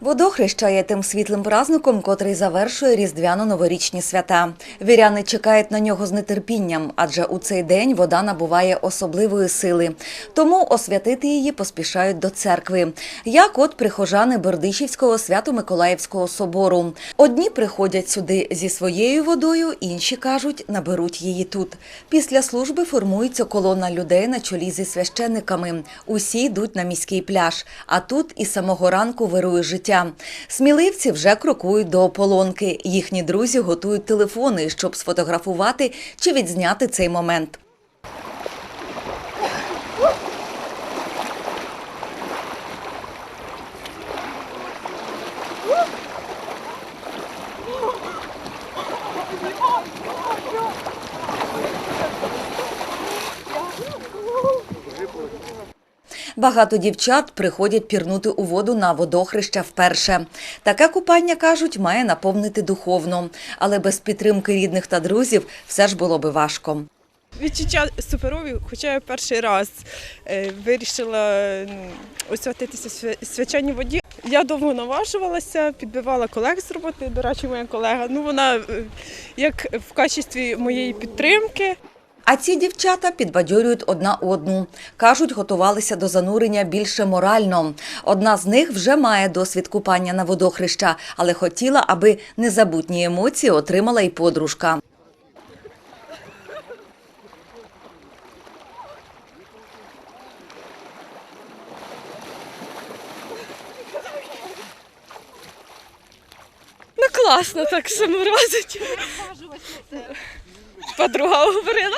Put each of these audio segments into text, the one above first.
Водохреща є тим світлим праздником, котрий завершує різдвяно-новорічні свята. Віряни чекають на нього з нетерпінням, адже у цей день вода набуває особливої сили. Тому освятити її поспішають до церкви. Як от прихожани Бердичівського свято-Миколаївського собору. Одні приходять сюди зі своєю водою, інші кажуть, наберуть її тут. Після служби формується колона людей на чолі зі священниками. Усі йдуть на міський пляж, а тут і самого ранку вирує життя. Сміливці вже крокують до ополонки. Їхні друзі готують телефони, щоб сфотографувати чи відзняти цей момент. Багато дівчат приходять пірнути у воду на водохреща вперше. Таке купання, кажуть, має наповнити духовно, але без підтримки рідних та друзів все ж було би важко. Відчуття суперові, хоча я перший раз е, вирішила освятитися в свя- свяченій воді. Я довго наважувалася, підбивала колег з роботи. До речі, моя колега. Ну вона е, як в качестві моєї підтримки. А ці дівчата підбадьорюють одна одну. Кажуть, готувалися до занурення більше морально. Одна з них вже має досвід купання на водохреща, але хотіла, аби незабутні емоції отримала і подружка. Ну класно так саморазить. Подруга говорила.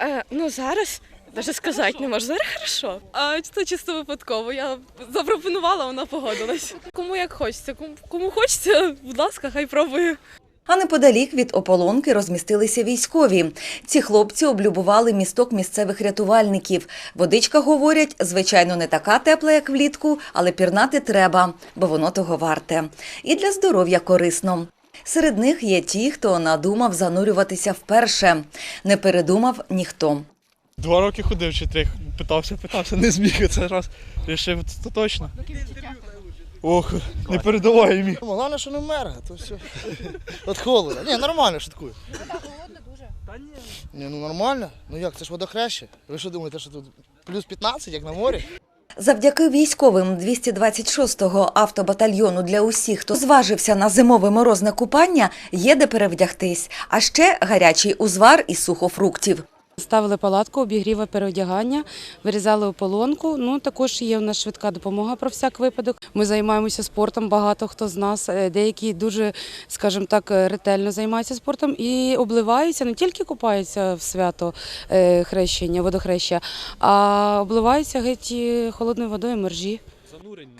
Е, ну зараз навіть сказати не можу. Зараз хорошо. А це чисто випадково. Я запропонувала, вона погодилась. Кому як хочеться, кому, кому хочеться, будь ласка, хай пробує. А неподалік від ополонки розмістилися військові. Ці хлопці облюбували місток місцевих рятувальників. Водичка, говорять, звичайно, не така тепла, як влітку, але пірнати треба, бо воно того варте. І для здоров'я корисно. Серед них є ті, хто надумав занурюватися вперше. Не передумав ніхто. Два роки ходив чи три, питався, питався, не зміг це раз. Рішив, це точно. Ох, не передавай. Ну, Головне, що не вмер, то все. От холода. Ні, нормально шуткую. Холодно дуже. Ні, ну нормально. Ну як, це ж водохреще. Ви що думаєте, що тут плюс 15, як на морі? Завдяки військовим 226-го автобатальйону для усіх, хто зважився на зимове морозне купання, є де перевдягтись, а ще гарячий узвар із сухофруктів. Ставили палатку, обігріва переодягання, вирізали ополонку. Ну також є у нас швидка допомога про всяк випадок. Ми займаємося спортом. Багато хто з нас, е, деякі дуже, скажімо так, е, ретельно займаються спортом і обливаються, не тільки купаються в свято е, хрещення, водохреща, а обливаються геть холодною водою моржі.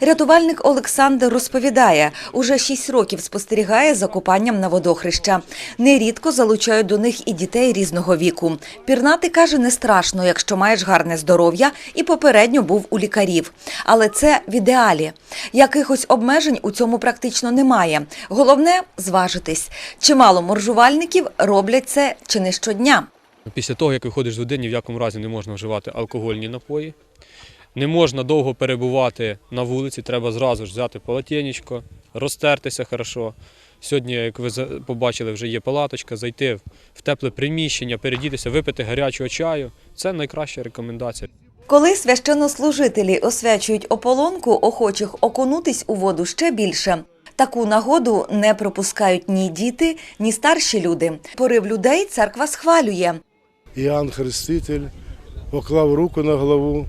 Рятувальник Олександр розповідає, уже 6 років спостерігає за купанням на водохреща. Нерідко залучають до них і дітей різного віку. Пірнати каже, не страшно, якщо маєш гарне здоров'я і попередньо був у лікарів. Але це в ідеалі. Якихось обмежень у цьому практично немає. Головне зважитись. Чимало моржувальників роблять це чи не щодня. Після того, як виходиш з води, ні в якому разі не можна вживати алкогольні напої. Не можна довго перебувати на вулиці, треба зразу ж взяти полотенечко, розтертися хорошо. Сьогодні, як ви побачили, вже є палаточка, зайти в- в тепле приміщення, передітися, випити гарячого чаю. Це найкраща рекомендація. Коли священнослужителі освячують ополонку, охочих окунутись у воду ще більше. Таку нагоду не пропускають ні діти, ні старші люди. Порив людей церква схвалює. Іоанн Хреститель поклав руку на голову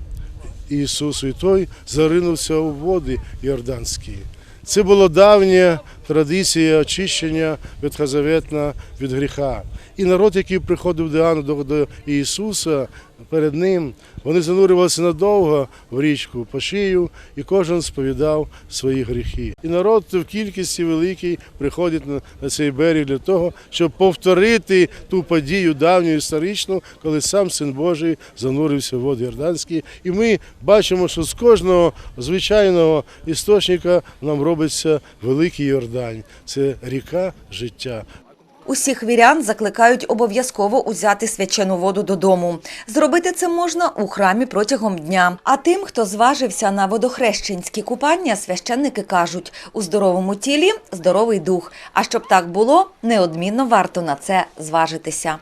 Ісусу, і той заринувся у води Йорданські. Це було давня традиція очищення ветхозаветна від гріха. І народ, який приходив до Іоанна, до, Ісуса, перед ним, вони занурювалися надовго в річку по шию, і кожен сповідав свої гріхи. І народ в кількості великій приходить на, цей берег для того, щоб повторити ту подію давню історичну, коли сам син Божий занурився в води Йорданські. І ми бачимо, що з кожного звичайного істочника нам робиться великий Йордань. Це ріка життя. Усіх вірян закликають обов'язково узяти свячену воду додому. Зробити це можна у храмі протягом дня. А тим, хто зважився на водохрещенські купання, священники кажуть: у здоровому тілі здоровий дух. А щоб так було, неодмінно варто на це зважитися.